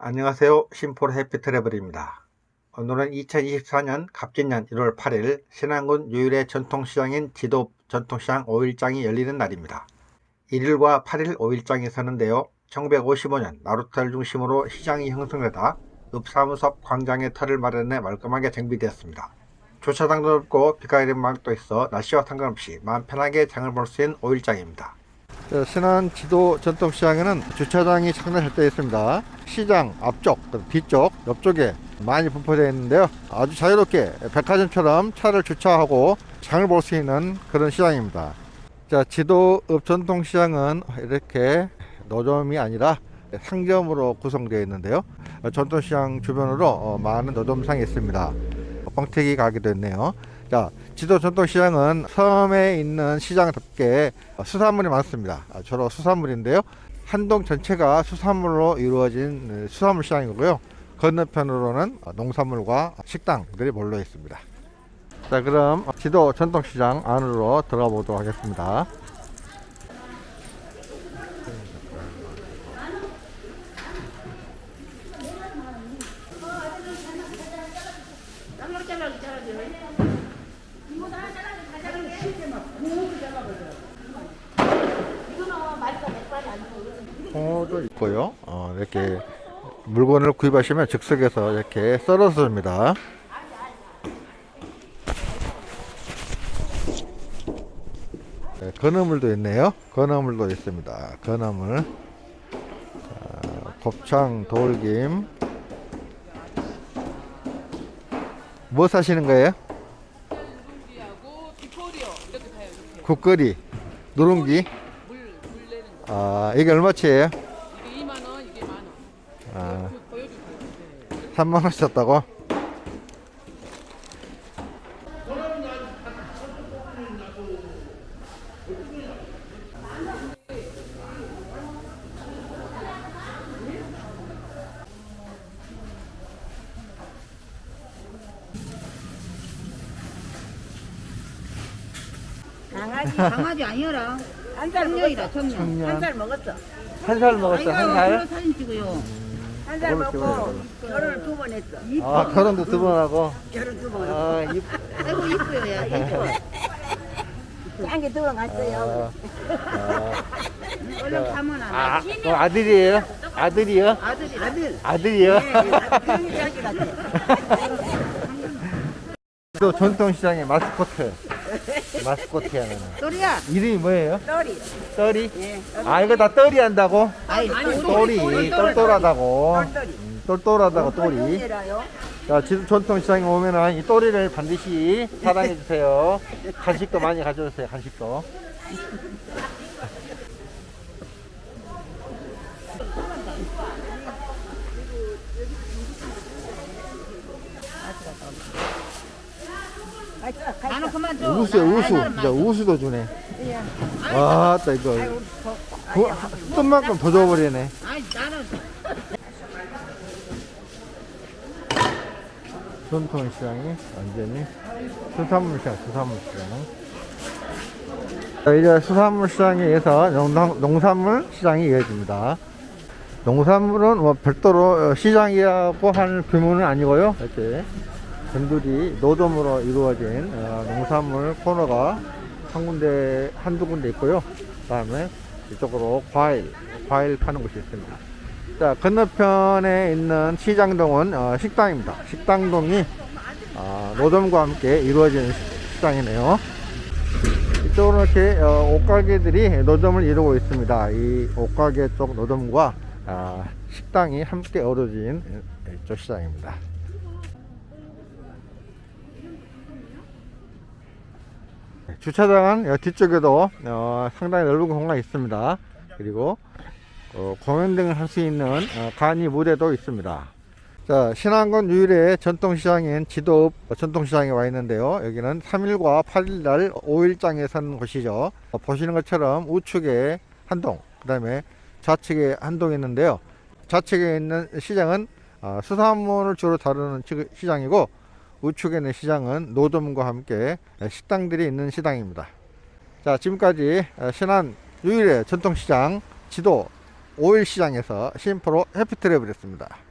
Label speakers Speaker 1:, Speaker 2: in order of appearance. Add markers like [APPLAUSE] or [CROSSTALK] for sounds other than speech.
Speaker 1: 안녕하세요. 심포르 해피트래블입니다. 오늘은 2024년 갑진년 1월 8일 신안군 유일의 전통시장인 지도 전통시장 5일장이 열리는 날입니다. 1일과 8일 5일장이 서는데요. 1955년 나루터를 중심으로 시장이 형성되다 읍사무섭 광장의 터를 마련해 말끔하게 정비되었습니다. 주차장도 넓고 비가 내리는 막도 있어 날씨와 상관없이 마음 편하게 장을 볼 수 있는 5일장입니다. 신안 지도 전통시장에는 주차장이 상당히 잘 되어 있습니다. 시장 앞쪽, 뒤쪽, 옆쪽에 많이 분포되어 있는데요. 아주 자유롭게 백화점처럼 차를 주차하고 장을 볼 수 있는 그런 시장입니다. 자, 지도읍 전통시장은 이렇게 노점이 아니라 상점으로 구성되어 있는데요. 전통시장 주변으로 어, 많은 노점상이 있습니다. 광택이 가기도 했네요. 자, 지도 전통 시장은 섬에 있는 시장답게 수산물이 많습니다. 아, 주로 수산물인데요. 한동 전체가 수산물로 이루어진 네, 수산물 시장이고요. 건너편으로는 농산물과 식당들이 몰려 있습니다. 자, 그럼 지도 전통시장 안으로 들어가 보도록 하겠습니다. 홍어도 있고요. 어, 이렇게 물건을 구입하시면 즉석에서 이렇게 썰어서 줍니다. 네, 건어물도 있네요. 건어물도 있습니다. 건어물. 자, 곱창, 돌김. 뭐 사시는 거예요? 국거리, 누룽지. 아, 이게 얼마치예요?
Speaker 2: 이게 2만 원 이게 만 원.
Speaker 1: 아.
Speaker 2: 네.
Speaker 1: 3만 원 썼다고?
Speaker 3: 강아지 강아지 아니어라
Speaker 4: 한 살
Speaker 3: 청년이다
Speaker 4: 먹었어.
Speaker 3: 청년
Speaker 1: 청년.
Speaker 4: 한 살 먹었어.
Speaker 1: 한 살 먹었어, 한 살?
Speaker 3: 사진 찍어요
Speaker 4: 한 살 먹고 결혼을 두 번 했어.
Speaker 1: 아, 결혼도 두 번 하고.
Speaker 4: 결혼 두 번.
Speaker 1: 아, 이
Speaker 3: 아이고 이뻐요 야 이뻐
Speaker 4: 짱게 들어갔어요.
Speaker 1: 아,
Speaker 3: 얼른 가면 안
Speaker 1: 아, 또 아들이에요? 아들이요?
Speaker 3: 아들이
Speaker 4: 아들.
Speaker 1: 아들이요?
Speaker 4: 네, 아들 짱게 같아. [LAUGHS]
Speaker 1: 또 전통시장의 마스코트. 마스코트야, 나는.
Speaker 3: 소리야
Speaker 1: 이름이 뭐예요?
Speaker 4: 떨이.
Speaker 1: 떨이?
Speaker 4: 예.
Speaker 1: 아, 이거 다 떨이 한다고?
Speaker 3: 아이
Speaker 1: 떨이, 똘똘하다고.
Speaker 4: 떨이.
Speaker 1: 음, 똘똘하다고.
Speaker 4: 떨이라요.
Speaker 1: 자, 지금 전통시장에 오면은 이 또리를 반드시 사랑해 주세요. 간식도 많이 가져오세요, 간식도.
Speaker 3: 나는 그만 줘
Speaker 1: 우수야, 우수. 진짜 우수도 주네. 와, 따 이거. 그, 뜬 만큼 더 줘버리네.
Speaker 3: 아이 나는
Speaker 1: 전통 시장이 완전히 수산물 시장, 수산물 시장. 자, 이제 수산물 시장에 의해서 농산, 농산물 시장이 이어집니다. 농산물은 뭐 별도로 어, 시장이라고 할 규모는 아니고요. 이렇게 전들이 노점으로 이루어진 어, 농산물 코너가 한 군데, 한두 군데 있고요. 그 다음에 이쪽으로 과일, 과일 파는 곳이 있습니다. 자, 건너편에 있는 시장동은 어, 식당입니다. 식당동이 어, 노점과 함께 이루어지는 시- 시장이네요. 이쪽으로 이렇게 어, 옷가게들이 노점을 이루고 있습니다. 이 옷가게 쪽 노점과 아, 식당이 함께 어우러진 이쪽 시장입니다. 주차장은 여 뒤쪽에도 어, 상당히 넓은 공간이 있습니다. 그리고 어, 공연 등을 할 수 있는 어, 간이 무대도 있습니다. 자, 신안군 유일의 전통시장인 지도읍 전통시장에 와 있는데요. 여기는 3일과 8일 날 5일장에 선 곳이죠. 어, 보시는 것처럼 우측에 한동, 그 다음에 좌측에 한동이 있는데요. 좌측에 있는 시장은 어, 수산물을 주로 다루는 치- 시장이고 우측에 있는 시장은 노점과 함께 식당들이 있는 시장입니다. 자, 지금까지 어, 신안 유일의 전통시장 지도 5일 시장에서 심포로 해피트랩을 했습니다.